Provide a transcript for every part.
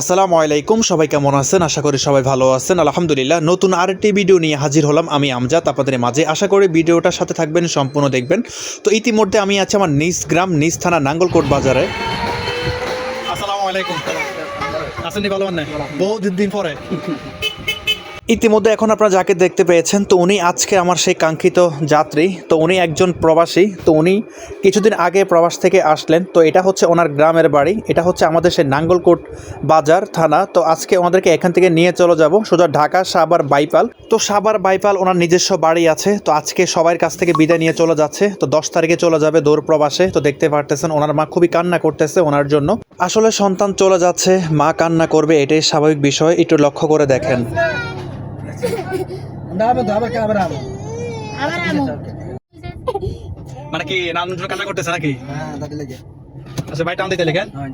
আসসালামু আলাইকুম সবাই কেমন আছেন? আশা করি সবাই ভালো আছেন। আলহামদুলিল্লাহ নতুন আরেকটি ভিডিও নিয়ে হাজির হলাম আমি আমজাদ। আপনাদের মাঝে আশা করি ভিডিওটার সাথে থাকবেন সম্পূর্ণ দেখবেন। তো ইতিমধ্যে আমি আছি আমার নিজ গ্রাম নিজ থানা নাঙ্গলকোট বাজারে। আসসালামু আলাইকুম। আসেননি ভালো বহুত দিন পরে। ইতিমধ্যে এখন আপনারা যাকে দেখতে পেয়েছেন, তো উনি আজকে আমার সেই কাঙ্ক্ষিত যাত্রী, তো উনি একজন প্রবাসী, তো উনি কিছুদিন আগে প্রবাস থেকে আসলেন, তো এটা হচ্ছে ওনার গ্রামের বাড়ি, এটা হচ্ছে আমাদের সেই নাঙ্গলকোট বাজার থানা, তো আজকে ওনাদেরকে এখান থেকে নিয়ে চলে যাব, সোজা ঢাকা সাবার বাইপাল। তো সাবার বাইপাল ওনার নিজস্ব বাড়ি আছে, তো আজকে সবার কাছ থেকে বিদায় নিয়ে চলে যাচ্ছে, তো দশ তারিখে চলে যাবে দৌড় প্রবাসে, তো দেখতে পারতেছেন ওনার মা খুবই কান্না করতেছে ওনার জন্য। আসলে সন্তান চলে যাচ্ছে, মা কান্না করবে, এটাই স্বাভাবিক বিষয়, একটু লক্ষ্য করে দেখেন। মানে কি নাম কান্না করতেছে নাকি? Ah, dale lege. আচ্ছা ভাই টান দিতে লেখেন। Ah,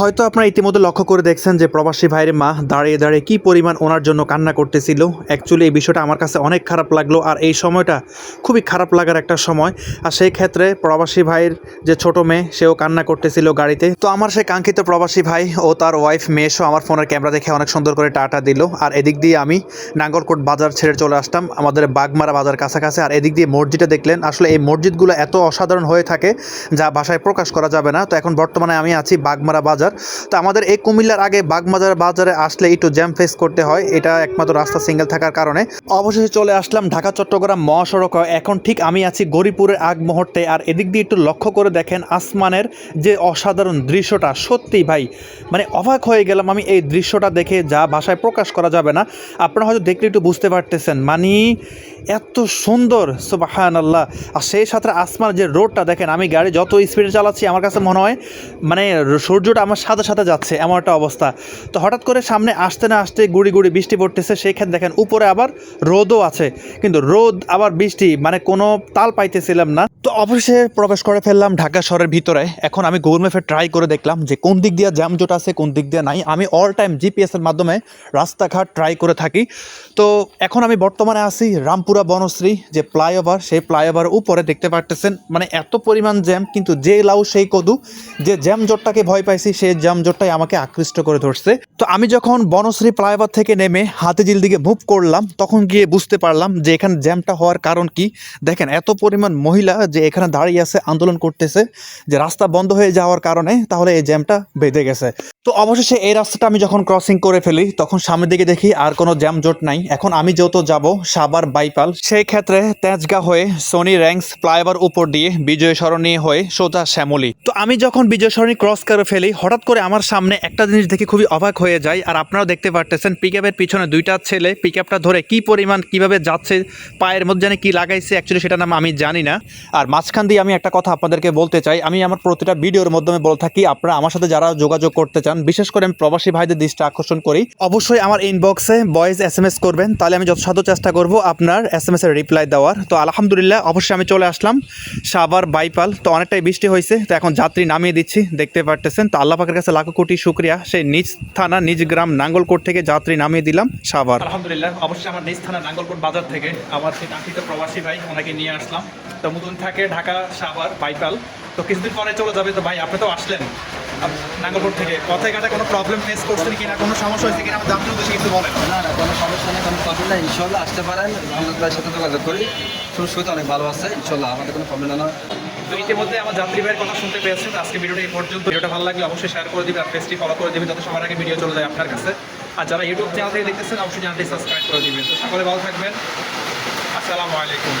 হয়তো আপনারা ইতিমধ্যে লক্ষ্য করে দেখছেন যে প্রবাসী ভাইয়ের মা দাঁড়িয়ে দাঁড়িয়ে কি পরিমাণ ওনার জন্য কান্না করতেছিল। অ্যাকচুয়ালি এই বিষয়টা আমার কাছে অনেক খারাপ লাগল আর এই সময়টা খুবই খারাপ লাগার একটা সময়। আর সেই ক্ষেত্রে প্রবাসী ভাইয়ের যে ছোট মেয়ে সেও কান্না করতেছিল গাড়িতে। তো আমার সেই কাঙ্ক্ষিত প্রবাসী ভাই ও তার ওয়াইফ মেয়েসও আমার ফোনের ক্যামেরা দেখে অনেক সুন্দর করে টাটা দিল। আর এদিক দিয়ে আমি নাঙ্গলকোট বাজার ছেড়ে চলে আসতাম আমাদের বাগমারা বাজার কাছাকাছি। আর এদিক দিয়ে মসজিদটা দেখলেন আসলে এই মসজিদগুলো এত অসাধারণ হয়ে থাকে যা ভাষায় প্রকাশ করা যাবে না। তো এখন বর্তমানে আমি আছি বাগমারা বাজার। তো আমাদের এই কুমিল্লার আগে বাগবাজার বাজারে আসলে একটু জ্যাম ফেস করতে হয়। এটা একমাত্র রাস্তা সিঙ্গেল থাকার কারণে। অবশেষে চলে আসলাম ঢাকা, চট্টগ্রাম মহাসড়ক। এখন ঠিক আমি আছি গরিপুরের আগ মুহূর্তে। আর এদিক দিয়ে একটু লক্ষ্য করে দেখেন আসমানের যে অসাধারণ দৃশ্যটা। সত্যি ভাই মানে অবাক হয়ে গেলাম আমি এই দৃশ্যটা দেখে যা ভাষায় প্রকাশ করা যাবে না। আপনারা হয়তো দেখলে একটু বুঝতে পারতেছেন। মানে এত সুন্দর সুবাহান আল্লাহ আর সেই সাথে আসমান যে রোডটা দেখেন, আমি গাড়ি যত স্পিডে চালাচ্ছি আমার কাছে মনে হয় মানে সূর্যটা আমার সাথে সাথে যাচ্ছে, এমন একটা অবস্থা। তো হঠাৎ করে সামনে আসতে না আসতে গুড়ি গুড়ি বৃষ্টি পড়তেছে সেইখানে দেখেন, উপরে আবার রোদও আছে। কিন্তু রোদ, আবার বৃষ্টি মানে কোনো তাল পাইতেছিলাম না। তো অবশেষে প্রবেশ করে ফেললাম ঢাকা শহরের ভিতরে। এখন আমি গুগল ম্যাপে ট্রাই করে দেখলাম যে কোন দিক দিয়ে জ্যামজোট আছে, কোন দিক দিয়ে নাই। আমি অল টাইম জিপিএসের মাধ্যমে রাস্তাঘাট ট্রাই করে থাকি। তো এখন আমি বর্তমানে আছি রামপুরা বনশ্রী, যে ফ্লাইওভার সেই ফ্লাইওভার উপরে দেখতে পারতেছেন। মানে এত পরিমাণ জ্যাম কিন্তু যে লাউ, সেই কদু, যে জ্যাম জটটাকে ভয় পাইছি সেই জ্যাম জটটাই আমাকে আকৃষ্ট করে ধরছে। তো আমি যখন বনশ্রী ফ্লাইওভার থেকে নেমে হাতিঝিল দিকে মুভ করলাম, তখন গিয়ে বুঝতে পারলাম যে এখানে জ্যামটা হওয়ার কারণ কি। দেখেন, এত পরিমাণ মহিলা যে এখানে দাঁড়িয়ে আছে, আন্দোলন করতেছে, যে রাস্তা বন্ধ হয়ে যাওয়ার কারণে তাহলে এই জ্যামটা বেঁধে গেছে। তো অবশেষে এই রাস্তাটা আমি যখন ক্রসিং করে ফেলি, তখন সামনের দিকে দেখি আর কোনো জ্যাম জোট নাই। এখন আমি যেহেতু যাব সাবার বাইপাল, সেই ক্ষেত্রে তেজগা হয়ে সোনি র্যাঙ্কস ফ্লাইওভার উপর দিয়ে বিজয় সরণী হয়ে সোজা শ্যামলি। তো আমি যখন বিজয় সরণী ক্রস করে ফেলি, হঠাৎ করে আমার সামনে একটা জিনিস দেখে খুবই অবাক হয়ে যায়। আর আপনারাও দেখতে পারতেছেন পিক পিছনে দুইটা ছেলে পিক ধরে কি পরিমাণ, কীভাবে যাচ্ছে, পায়ের মধ্যে জানি কি লাগাইছে অ্যাকচুয়ালি সেটা নাম আমি জানি না। মাঝখান দিয়ে আমি একটা কথা আপনাদেরকে বলতে চাই। আমি আমার প্রতিটা ভিডিওর মাধ্যমে বলে থাকি, আপনারা আমার সাথে যারা যোগাযোগ করতে চান, বিশেষ করে আমি প্রবাসী ভাইদের দৃষ্টি আকর্ষণ করি, অবশ্যই আমার ইনবক্সে ভয়েস এস এম এস করবেন। তাহলে আমি যথাসাধ্য চেষ্টা করব আপনার এস এম এস এর রিপ্লাই দেওয়ার। তো আলহামদুলিল্লাহ, অবশ্যই আমি চলে আসলাম সাবার বাইপাল। তো অনেকটাই বৃষ্টি হয়েছে, তো এখন যাত্রী নামিয়ে দিচ্ছি, দেখতে পারতেছেন। তো আল্লাহ পাকের কাছে লাখো কোটি শুক্রিয়া। সেই নিজ থানা, নিজ গ্রাম নাঙ্গলকোট থেকে যাত্রী নামিয়ে দিলাম সাবার আলহামদুলিল্লাহ, অবশ্যই আমার নিজ থানা নাঙ্গলকোট বাজার থেকে আমার সেই প্রবাসী ভাই, ওনাকে নিয়ে আসলাম। তো মুদুন ঢাকা সাভার বাইপাল। তো কিছুদিন পরে চলে যাবে। তো ভাই আপনি তো আসলেন নাঙ্গলকোট থেকে। পথে ঘাটে কোনো প্রবলেম ফেস করছেন কিনা কোনো সমস্যা হয়েছে কিনা আমার জানতে উদ্দেশ্যে কিছু বলেন। না না কোনো সমস্যা নেই কোনো প্রবলেম নেই। ইনশাল্লাহ আসতে পারেন। আমাদের ভাইয়ের সাথে যোগাযোগ করি। শুরু অনেক ভালো আছে। ইনশাল্লাহ আমাদের কোনো প্রবলেম না তো ইতিমধ্যে আমার যাত্রী ভাইয়ের কথা শুনতে পেয়েছেন। আজকে ভিডিওটা এই পর্যন্ত। ভিডিওটা ভালো লাগলে অবশ্যই শেয়ার করে দিবেন আর পেজটি ফলো করে দিবেন যাতে সবার আগে ভিডিও চলে যায় আপনার কাছে। আর যারা ইউটিউব চ্যানেল থেকে দেখতেছেন অবশ্যই চ্যানেলটি সাবস্ক্রাইব করে দিবেন। তো সকলে ভালো থাকবেন। আসসালামু আলাইকুম।